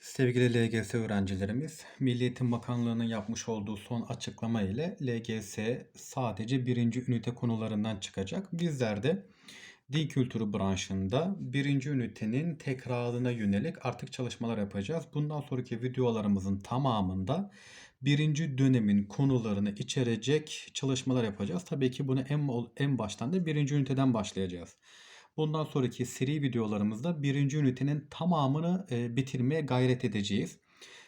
Sevgili LGS öğrencilerimiz, Milli Eğitim Bakanlığı'nın yapmış olduğu son açıklama ile LGS sadece birinci ünite konularından çıkacak. Bizler de din kültürü branşında birinci ünitenin tekrarına yönelik artık çalışmalar yapacağız. Bundan sonraki videolarımızın tamamında birinci dönemin konularını içerecek çalışmalar yapacağız. Tabii ki bunu en, en baştan da birinci üniteden başlayacağız. Bundan sonraki seri videolarımızda birinci ünitenin tamamını e, bitirmeye gayret edeceğiz.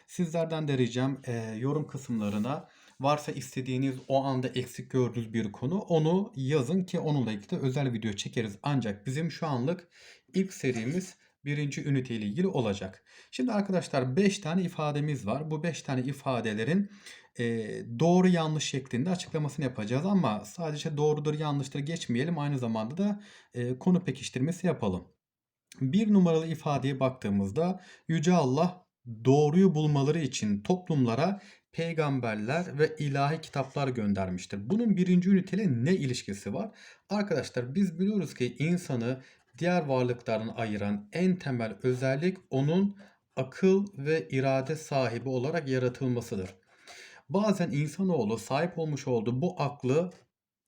Sizlerden de ricam e, yorum kısımlarına varsa istediğiniz o anda eksik gördüğünüz bir konu onu yazın ki onunla ilgili özel video çekeriz. Ancak bizim şu anlık ilk serimiz birinci ünite ile ilgili olacak. Şimdi arkadaşlar 5 tane ifademiz var. Bu 5 tane ifadelerin e, doğru yanlış şeklinde açıklamasını yapacağız ama sadece doğrudur yanlıştır geçmeyelim. Aynı zamanda da e, konu pekiştirmesi yapalım. Bir numaralı ifadeye baktığımızda Yüce Allah doğruyu bulmaları için toplumlara peygamberler ve ilahi kitaplar göndermiştir. Bunun birinci üniteyle ne ilişkisi var? Arkadaşlar biz biliyoruz ki insanı diğer varlıklardan ayıran en temel özellik onun akıl ve irade sahibi olarak yaratılmasıdır. Bazen insanoğlu sahip olmuş olduğu bu aklı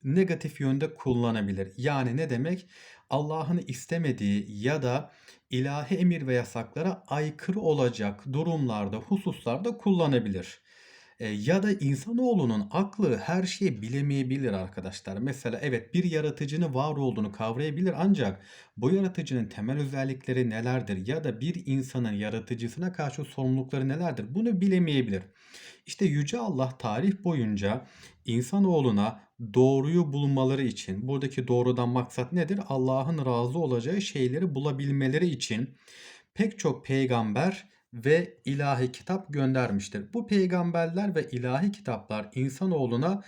negatif yönde kullanabilir. Yani ne demek? Allah'ın istemediği ya da ilahi emir ve yasaklara aykırı olacak durumlarda, hususlarda kullanabilir. Ya da insanoğlunun aklı her şeyi bilemeyebilir arkadaşlar. Mesela evet bir yaratıcının var olduğunu kavrayabilir ancak bu yaratıcının temel özellikleri nelerdir ya da bir insanın yaratıcısına karşı sorumlulukları nelerdir bunu bilemeyebilir. İşte Yüce Allah tarih boyunca insanoğluna doğruyu bulmaları için buradaki doğrudan maksat nedir? Allah'ın razı olacağı şeyleri bulabilmeleri için pek çok peygamber ve ilahi kitap göndermiştir. Bu peygamberler ve ilahi kitaplar insanoğluna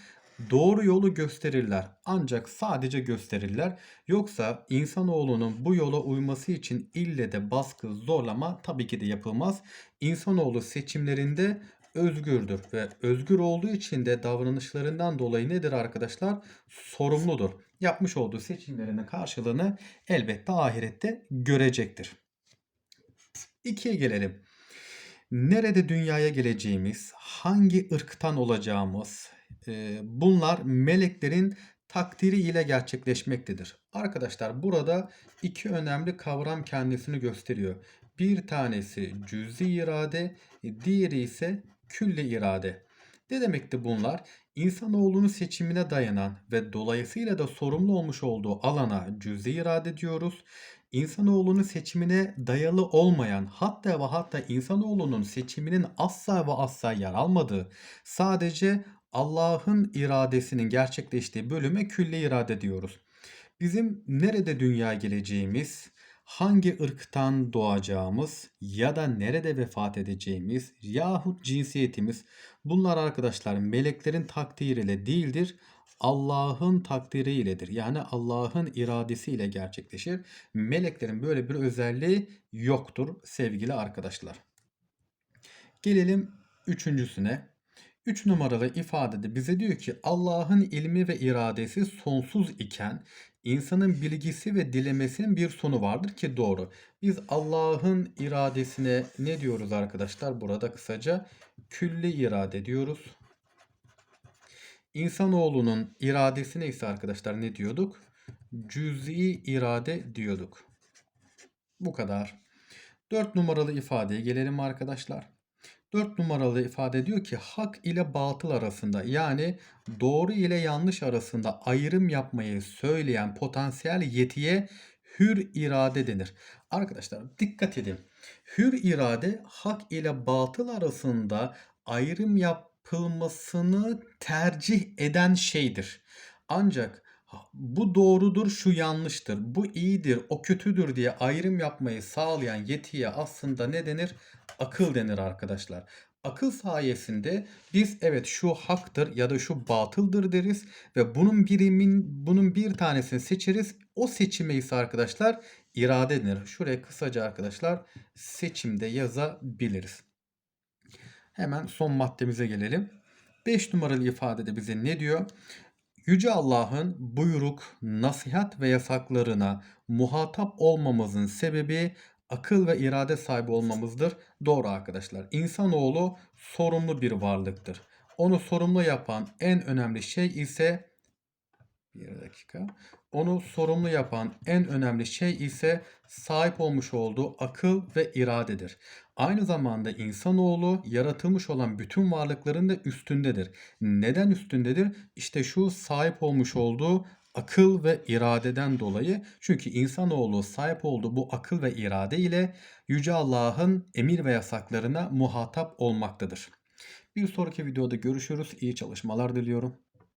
doğru yolu gösterirler. Ancak sadece gösterirler. Yoksa insanoğlunun bu yola uyması için ille de baskı, zorlama tabii ki de yapılmaz. İnsanoğlu seçimlerinde özgürdür ve özgür olduğu için de davranışlarından dolayı nedir arkadaşlar? Sorumludur. Yapmış olduğu seçimlerinin karşılığını elbette ahirette görecektir. İkiye gelelim. Nerede dünyaya geleceğimiz, hangi ırktan olacağımız e, bunlar meleklerin takdiri ile gerçekleşmektedir. Arkadaşlar burada iki önemli kavram kendisini gösteriyor. Bir tanesi cüzi irade, diğeri ise külli irade. Ne demekti bunlar? İnsanoğlunun seçimine dayanan ve dolayısıyla da sorumlu olmuş olduğu alana cüzi irade diyoruz. İnsanoğlunun seçimine dayalı olmayan hatta ve hatta insanoğlunun seçiminin asla ve asla yer almadığı sadece Allah'ın iradesinin gerçekleştiği bölüme külli irade diyoruz. Bizim nerede dünya geleceğimiz, hangi ırktan doğacağımız ya da nerede vefat edeceğimiz yahut cinsiyetimiz bunlar arkadaşlar meleklerin takdiriyle değildir. Allah'ın takdiriyledir. Yani Allah'ın iradesiyle gerçekleşir. Meleklerin böyle bir özelliği yoktur sevgili arkadaşlar. Gelelim üçüncüsüne. Üç numaralı ifadede bize diyor ki Allah'ın ilmi ve iradesi sonsuz iken insanın bilgisi ve dilemesinin bir sonu vardır ki doğru. Biz Allah'ın iradesine ne diyoruz arkadaşlar? Burada kısaca külli irade diyoruz. İnsanoğlunun iradesine ise arkadaşlar ne diyorduk? Cüz'i irade diyorduk. Bu kadar. 4 numaralı ifadeye gelelim arkadaşlar. 4 numaralı ifade diyor ki hak ile batıl arasında yani doğru ile yanlış arasında ayrım yapmayı söyleyen potansiyel yetiye hür irade denir. Arkadaşlar dikkat edin. Hür irade hak ile batıl arasında ayrım yapılmasını tercih eden şeydir. Ancak bu doğrudur, şu yanlıştır, bu iyidir, o kötüdür diye ayrım yapmayı sağlayan yetiye aslında ne denir? Akıl denir arkadaşlar. Akıl sayesinde biz evet şu haktır ya da şu batıldır deriz ve bunun birimin bunun bir tanesini seçeriz. O seçime ise arkadaşlar irade denir. Şuraya kısaca arkadaşlar seçimde yazabiliriz. Hemen son maddemize gelelim. 5 numaralı ifadede bize ne diyor? Yüce Allah'ın buyruk, nasihat ve yasaklarına muhatap olmamızın sebebi akıl ve irade sahibi olmamızdır. Doğru arkadaşlar. İnsanoğlu sorumlu bir varlıktır. Onu sorumlu yapan en önemli şey ise bir dakika. Onu sorumlu yapan en önemli şey ise sahip olmuş olduğu akıl ve iradedir. Aynı zamanda insanoğlu yaratılmış olan bütün varlıkların da üstündedir. Neden üstündedir? İşte şu sahip olmuş olduğu akıl ve iradeden dolayı. Çünkü insanoğlu sahip olduğu bu akıl ve irade ile Yüce Allah'ın emir ve yasaklarına muhatap olmaktadır. Bir sonraki videoda görüşürüz. İyi çalışmalar diliyorum.